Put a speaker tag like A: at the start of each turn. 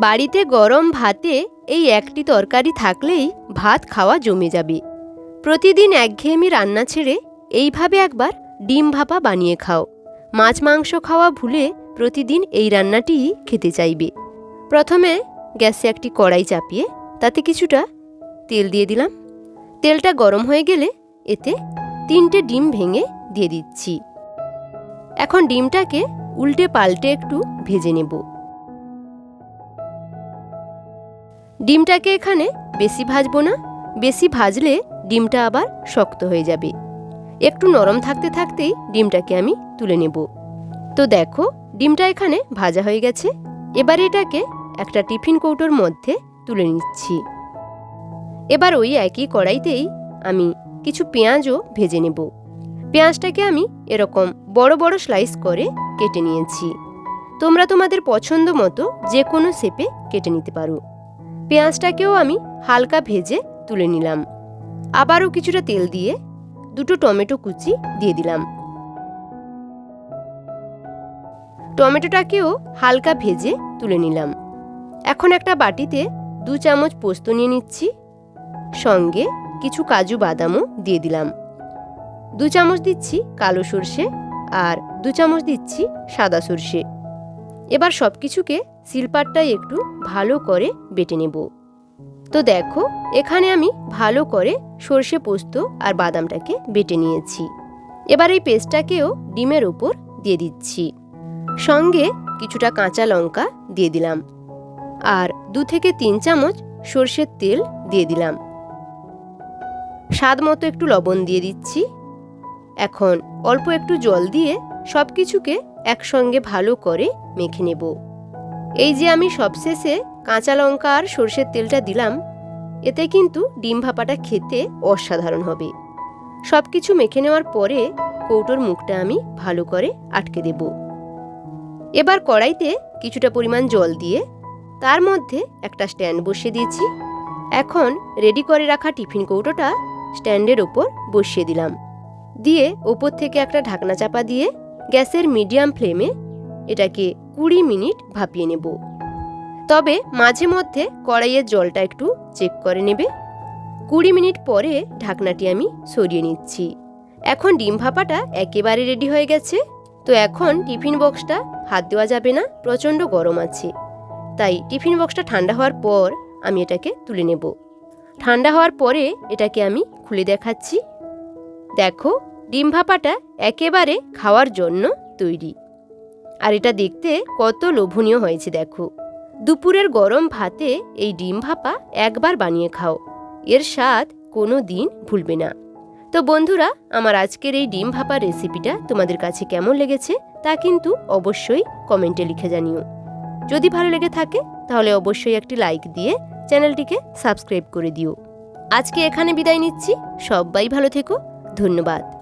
A: বাড়িতে গরম ভাতে এই একটি তরকারি থাকলেই ভাত খাওয়া জমে যাবে। প্রতিদিন একঘেয়েমি রান্না ছেড়ে এইভাবে একবার ডিম ভাপা বানিয়ে খাও। মাছ মাংস খাওয়া ভুলে প্রতিদিন এই রান্নাটিই খেতে চাইবে। প্রথমে গ্যাসে একটি কড়াই চাপিয়ে তাতে কিছুটা তেল দিয়ে দিলাম। তেলটা গরম হয়ে গেলে এতে তিনটে ডিম ভেঙে দিয়ে দিচ্ছি। এখন ডিমটাকে উল্টে পাল্টে একটু ভেজে নেব। ডিমটাকে এখানে বেশি ভাজবো না, বেশি ভাজলে ডিমটা আবার শক্ত হয়ে যাবে। একটু নরম থাকতে থাকতেই ডিমটাকে আমি তুলে নেব। তো দেখো, ডিমটা এখানে ভাজা হয়ে গেছে। এবার এটাকে একটা টিফিন কৌটোর মধ্যে তুলে নিচ্ছি। এবার ওই একই কড়াইতেই আমি কিছু পেঁয়াজও ভেজে নেব। পেঁয়াজটাকে আমি এরকম বড় বড় স্লাইস করে কেটে নিয়েছি। তোমরা তোমাদের পছন্দ মতো যে কোনো শেপে কেটে নিতে পারো। পেঁয়াজটাকেও আমি হালকা ভেজে তুলে নিলাম। আবারও কিছুটা তেল দিয়ে দুটো টমেটো কুচি দিয়ে দিলাম। টমেটোটাকেও হালকা ভেজে তুলে নিলাম। এখন একটা বাটিতে দু চামচ পোস্ত নিয়ে নিচ্ছি। সঙ্গে কিছু কাজু বাদামও দিয়ে দিলাম। দু চামচ দিচ্ছি কালো সর্ষে আর দু চামচ দিচ্ছি সাদা সর্ষে। এবার সব কিছুকে শিলপাটটায় একটু ভালো করে বেটে নেব। তো দেখো, এখানে আমি ভালো করে সর্ষে পোস্ত আর বাদামটাকে বেটে নিয়েছি। এবার এই পেস্টটাকেও ডিমের ওপর দিয়ে দিচ্ছি। সঙ্গে কিছুটা কাঁচা লঙ্কা দিয়ে দিলাম। আর দু থেকে তিন চামচ সর্ষের তেল দিয়ে দিলাম। স্বাদ মতো একটু লবণ দিয়ে দিচ্ছি। এখন অল্প একটু জল দিয়ে সব কিছুকে একসঙ্গে ভালো করে মেখে নেব। এই যে আমি সবশেষে কাঁচা লঙ্কা আর সর্ষের তেলটা দিলাম, এতে কিন্তু ডিম ভাপাটা খেতে অসাধারণ হবে। সব কিছু মেখে নেওয়ার পরে কৌটোর মুখটা আমি ভালো করে আটকে দেব। এবার কড়াইতে কিছুটা পরিমাণ জল দিয়ে তার মধ্যে একটা স্ট্যান্ড বসিয়ে দিয়েছি। এখন রেডি করে রাখা টিফিন কৌটোটা স্ট্যান্ডের ওপর বসিয়ে দিলাম। দিয়ে ওপর থেকে একটা ঢাকনা চাপা দিয়ে গ্যাসের মিডিয়াম ফ্লেমে এটাকে কুড়ি মিনিট ভাপিয়ে নেব। তবে মাঝে মধ্যে কড়াইয়ের জলটা একটু চেক করে নেবে। কুড়ি মিনিট পরে ঢাকনাটি আমি সরিয়ে নিচ্ছি। এখন ডিম ভাপাটা একেবারে রেডি হয়ে গেছে। তো এখন টিফিন বক্সটা হাত দেওয়া যাবে না, প্রচণ্ড গরম আছে। তাই টিফিন বক্সটা ঠান্ডা হওয়ার পর আমি এটাকে তুলে নেব। ঠান্ডা হওয়ার পরে এটাকে আমি খুলে দেখাচ্ছি। দেখো ডিম ভাপাটা একেবারে খাওয়ার জন্য তৈরি। আর এটা দেখতে কত লোভনীয় হয়েছে দেখো। দুপুরের গরম ভাতে এই ডিম ভাপা একবার বানিয়ে খাও। এর স্বাদ কোনো দিন ভুলবে না। তো বন্ধুরা, আমার আজকের এই ডিম ভাপা রেসিপিটা তোমাদের কাছে কেমন লেগেছে তা কিন্তু অবশ্যই কমেন্টে লিখে জানিও। যদি ভালো লেগে থাকে, তাহলে অবশ্যই একটি লাইক দিয়ে চ্যানেলটিকে সাবস্ক্রাইব করে দিও। আজকে এখানে বিদায় নিচ্ছি। সবাই ভালো থেকো। ধন্যবাদ।